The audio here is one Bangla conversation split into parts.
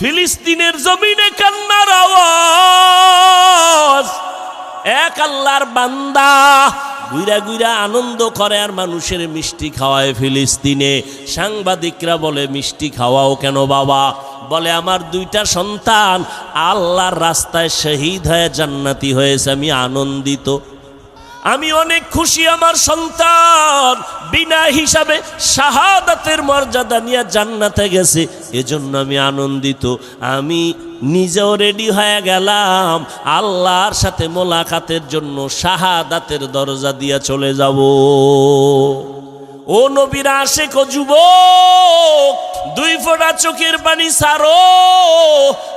ফিলিস্তিনের জমিনে কান্নার আওয়াজ। এক আল্লাহর বান্দা গুইরা গুইরা আনন্দ করে আর মানুষের মিষ্টি খাওয়ায় ফিলিস্তিনে। সাংবাদিকরা বলে, মিষ্টি খাওয়াও কেন বাবা? বলে, আমার দুইটা সন্তান, আল্লাহর রাস্তায় শহীদ হয়ে জান্নাতি হয়েছে, আমি আনন্দিত। আমি অনেক খুশি আমার সন্তান বিনা হিসাবে শাহাদাতের মর্যাদা নিয়ে জান্নাতে গেছে। এজন্য আমি আনন্দিত। আমি নিজেও রেডি হয়ে গেলাম। আল্লাহর সাথে মোলাকাতের জন্য শাহাদাতের দরজা দিয়ে চলে যাব। ও নবীরা আসে যুবক, দুই ফোঁটা চোখের পানি সারো।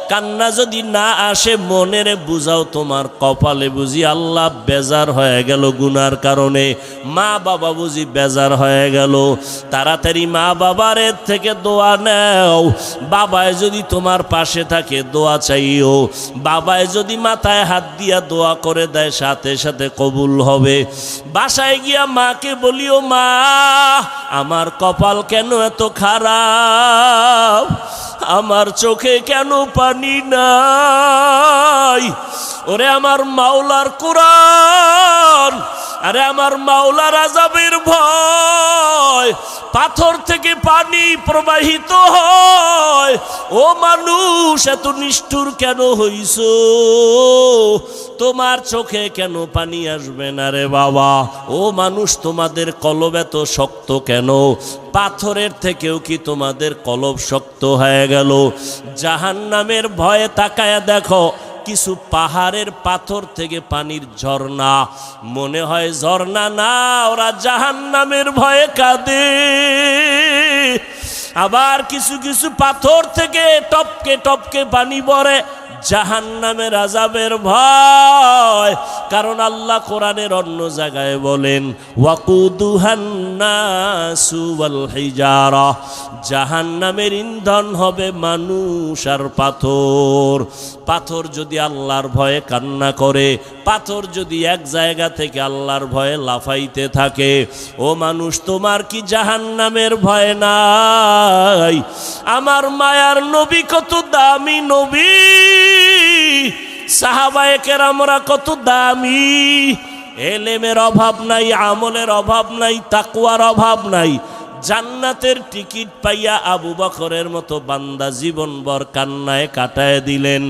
কান্না যদি না আসে, মনের বুঝাও তোমার কপালে বুঝি আল্লাহ বেজার হয়ে গেল গুনার কারণে। মা বাবা বুঝি বেজার হয়ে গেল। তাড়াতাড়ি মা বাবার থেকে দোয়া নেও। বাবায় যদি তোমার পাশে থাকে, দোয়া চাইও। বাবায় যদি মাথায় হাত দিয়া দোয়া করে দেয়, সাথে সাথে কবুল হবে। বাসায় গিয়া মাকে বলিও, মা, আমার কপাল কেন এত খারাপ? আমার চোখে কেন পানি নাই? ওরে আমার মাওলার কোরআন আরে আমার মাওলার আজাবের ভয়। পাথর থেকে পানি প্রবাহিত হয়। ও মানুষ, এত নিষ্ঠুর কেন হইছ? তোমার চোখে কেন পানি আসবে না রে বাবা? ও মানুষ, তোমাদের কলব এত শক্ত কেন? পাথরের থেকেও কি তোমাদের কলব শক্ত হয়ে গেল? জাহান নামের ভয়ে তাকায়া দেখো কিছু পাহাড়ের পাথর থেকে পানির ঝর্ণা। মনে হয় ঝর্ণা না, ওরা জাহান নামের ভয়ে কাঁদে। আবার কিছু কিছু পাথর থেকে টপকে টপকে পানি পড়ে জাহান নামের আজাবের ভয়। কারণ আল্লাহ কোরআনের অন্য জায়গায় বলেন জাহান নামের ইন্ধন হবে মানুষ আর পাথর। পাথর যদি আল্লাহর ভয়ে কান্না করে, পাথর যদি এক জায়গা থেকে আল্লাহর ভয়ে লাফাইতে থাকে, ও মানুষ, তোমার কি জাহান নামের ভয় নাই? আমার মায়ার নবী কত দামি নবী? সাহাবায়কের আমরা কত দামি। এলেমের অভাব নাই, আমলের অভাব নাই তাকুয়ার অভাব নাই। জান্নাতের টিকিট পাইয়া আবু বকরের মতো বান্দা জীবনভর কান্নায় কাটায় দিলেন।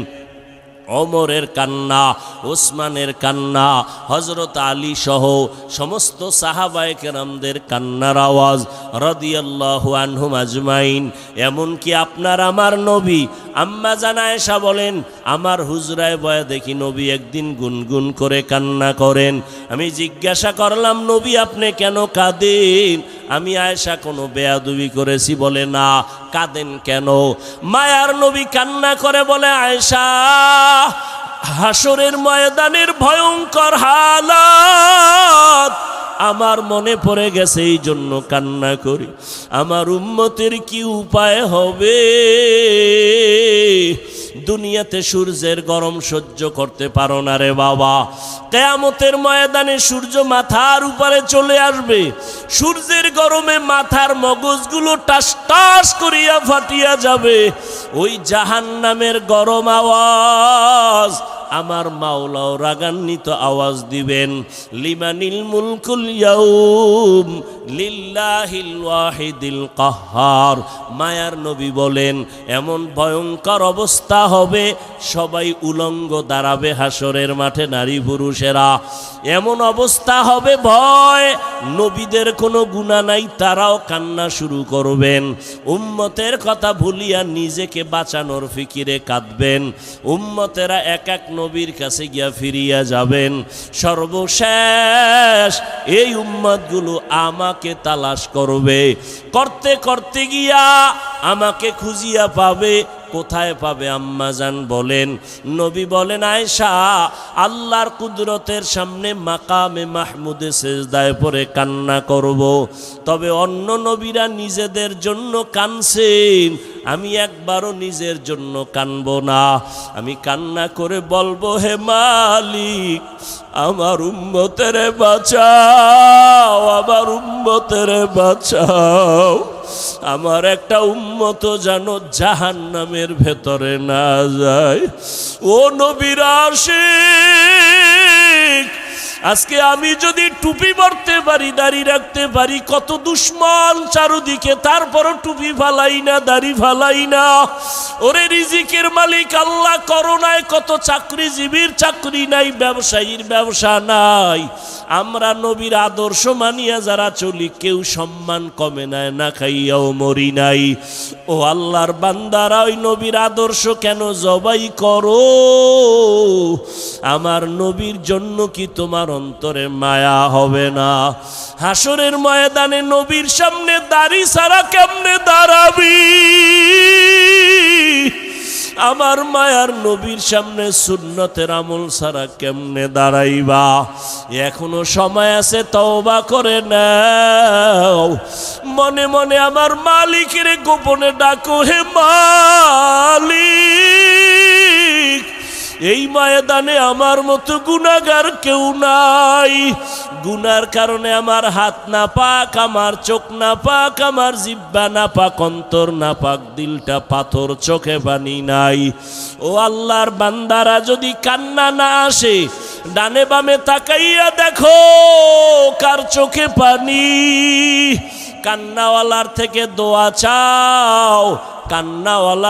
অমরের কান্না, ওসমানের কান্না হজরত আলী সহ সমস্ত সাহাবায় কেরামদের কান্নার আওয়াজ রদিয়াল্লাহ আনহুম আজমাইন। এমনকি আপনার আমার নবী আম্মা জানায়সা বলেন, আমার হুজরায় বয়া দেখি নবী একদিন গুনগুন করে কান্না করেন। আমি জিজ্ঞাসা করলাম, নবী, আপনি কেন কাঁদেন? আমি আয়েশা কোনো বেয়াদুবি করেছি বলে, না, কাঁদেন কেন? মায়ার নবী কান্না করে বলে, আয়েশা, হাসরের ময়দানের ভয়ঙ্কর হালাত আমার মনে পড়ে গেছে এই জন্য কান্না করি। আমার উম্মতের কি উপায় হবে? দুনিয়াতে সূর্যের গরম সহ্য করতে পারো না রে বাবা। কেয়ামতের ময়দানে সূর্য মাথার উপরে চলে আসবে। সূর্যের গরমে মাথার মগজগুলো টাস টাস করিয়া ফাটিয়া যাবে। ওই জাহান নামের গরম আওয়াজ আমার মাওলাও রাগান্বিত আওয়াজ দিবেন। লিমানিল মুলকুল ইয়াউম লিল্লাহিল ওয়াহিদিল কাহ্হার মায়ার নবী বলেন, এমন ভয়ঙ্কর অবস্থা হবে, সবাই উলঙ্গ দাঁড়াবে হাসরের মাঠে নারী পুরুষেরা। এমন অবস্থা হবে, ভয়, নবীদের কোনো গুণা নাই, তারাও কান্না শুরু করবেন। উম্মতের কথা ভুলিয়া নিজেকে বাঁচানোর ফিকিরে কাঁদবেন। উম্মতেরা এক এক নবীর কাছে গিয়া ফিরিয়া যাবেন। সর্বশেষ এই উম্মাদগুলো আমাকে তালাশ করবে। করতে করতে গিয়া আমাকে খুঁজিয়া পাবে। কোথায় পাবে আম্মাজান বলেন। নবী বলেন আয়সা আল্লাহর কুদরতের সামনে মাকামে মাহমুদে সেজদায় পরে কান্না করব। তবে অন্য নবীরা নিজেদের জন্য কানছেন আমি একবারও নিজের জন্য কানব না। আমি কান্না করে বলব, হে মালিক, আমার উম্মতেরে বাঁচাও, আমার উম্মতেরে বাঁচাও। আমার একটা উন্মত যেন জাহান নামের ভেতরে না যায়। ও নবীর আশিক! আজকে আমি যদি টুপি পরতে পারি, দাড়ি রাখতে পারি, কত দুশ্মন চারুদিকে, তারপরও টুপি ফালাই না, দাড়ি ফালাই না। ওরে রিজিকের মালিক, আল্লাহ করোনায় কত চাকরিজীবীর চাকরি নাই, ব্যবসায়ীর ব্যবসা নাই। আমরা নবীর আদর্শ মানিয়া যারা চলি, কেউ সম্মান কমে নেয় না খাইয়াও মরি নাই। ও আল্লাহর বান্দারা, ওই নবীর আদর্শ কেন জবাই করো? আমার নবীর জন্য কি তোমার অন্তরে মায়া হবে না। হাসরের ময়দানে নবীর সামনে দাড়ি ছাড়া কেমনে দাঁড়াবি? আমার মায়ার নবীর সামনে সুন্নতের আমল ছাড়া কেমনে দাঁড়াইবা? এখনও সময় আছে, তওবা করে নাও। মনে মনে আমার মালিকের গোপনে ডাকো, হে মালিক। এই ময়দানে আমার মতো গুনাগার কেউ নাই। গুনার কারণে আমার হাত না পাক আমার চোখ না পাক আমার জিব্বা না পাক অন্তর না পাক দিলটা পাথর চোখে পানি নাই। ও আল্লাহর বান্দারা, যদি কান্না না আসে, ডানে বামে তাকাইয়া দেখো কার চোখে পানি। কান্নাওয়ালার থেকে দোয়া চাও, কান্নাওয়ালা